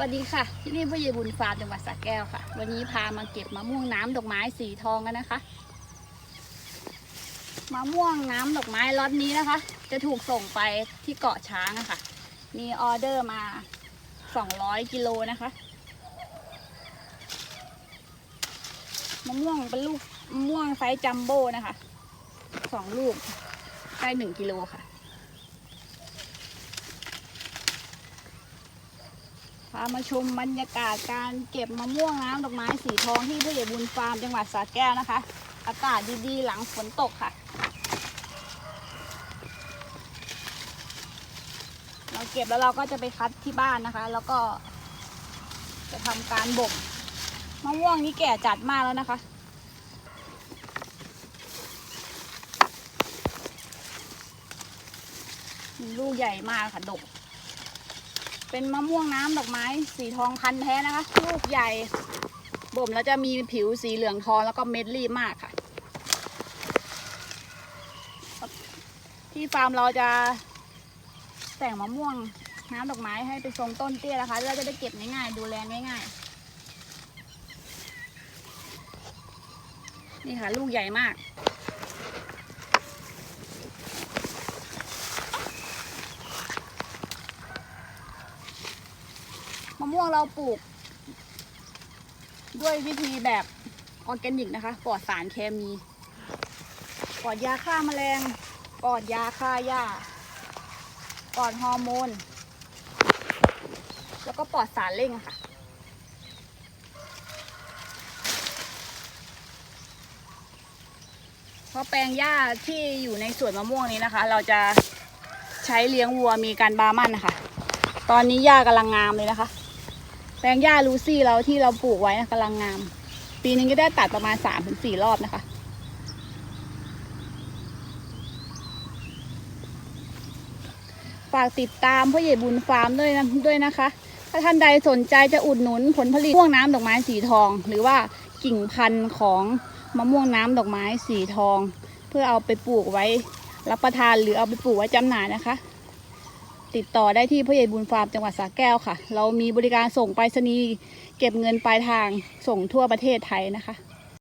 สวัสดีค่ะ ที่นี่พ่อเยบุญฟาร์มจังหวัดสระแก้วค่ะ วันนี้พามาเก็บมะม่วงน้ำดอกไม้สีทองกันนะคะมะม่วงน้ำดอกไม้ล็อตนี้นะคะ จะถูกส่งไปที่เกาะช้างอะค่ะมีออเดอร์มา 200กิโลนะคะมะม่วงเป็นลูกมะม่วงไซส์จัมโบ้นะคะสองลูกได้หนึ่งกิโลค่ะ พามาชมบรรยากาศการเก็บมะม่วงน้ำดอกไม้สีทองที่ผู้ใหญ่บุญฟาร์มจังหวัดสระแก้วนะคะ อากาศดีๆ หลังฝนตกค่ะ เราเก็บแล้วเราก็จะไปคัดที่บ้านนะคะ แล้วก็ จะทำการบ่มมะม่วงนี้แก่จัดมากแล้วนะคะลูกใหญ่มากค่ะดก เป็นมะม่วงน้ำดอกไม้ สีทองพันแท้นะคะ ลูกใหญ่ บ่มแล้วจะมีผิวสีเหลืองทองแล้วก็เม็ดรีบมากค่ะ ที่ฟาร์มเราจะแต่งมะม่วงน้ำดอกไม้ให้เป็นทรงต้นเตี้ยนะคะเราจะได้เก็บง่ายๆ ดูแลง่ายๆ นี่ค่ะ ลูกใหญ่มาก มะม่วงเราปลูก ด้วยวิธีแบบออร์แกนิกนะคะปลอดสารเคมีปลอดยาฆ่าแมลงปลอดยาฆ่าหญ้าปลอดฮอร์โมน แล้วก็ปลอดสารเร่งค่ะเพราะแปลงหญ้าที่อยู่ในสวนมะม่วงนี้นะคะ เราจะใช้เลี้ยงวัวมีการบามันนะคะ ตอนนี้หญ้ากำลังงามเลยนะคะ แปลงหญ้าลูซี่เราที่เราปลูกไว้นะกำลังงาม ปีนึงก็ได้ตัดประมาณสามถึงสี่รอบนะคะฝากติดตามพ่อใหญ่บุญฟาร์มด้วยนะด้วยนะคะ ถ้าท่านใดสนใจจะอุดหนุนผลผลิตม่วงน้ำดอกไม้สีทอง หรือว่ากิ่งพันธุ์ของมะม่วงน้ำดอกไม้สีทอง เพื่อเอาไปปลูกไว้รับประทานหรือเอาไปปลูกไว้จำหน่ายนะคะ ติดต่อได้ที่พ่อใหญ่บุญฟาร์มจังหวัดสระแก้วค่ะ เรามีบริการส่งไปรษณีย์เก็บเงินปลายทางส่งทั่วประเทศไทยนะคะ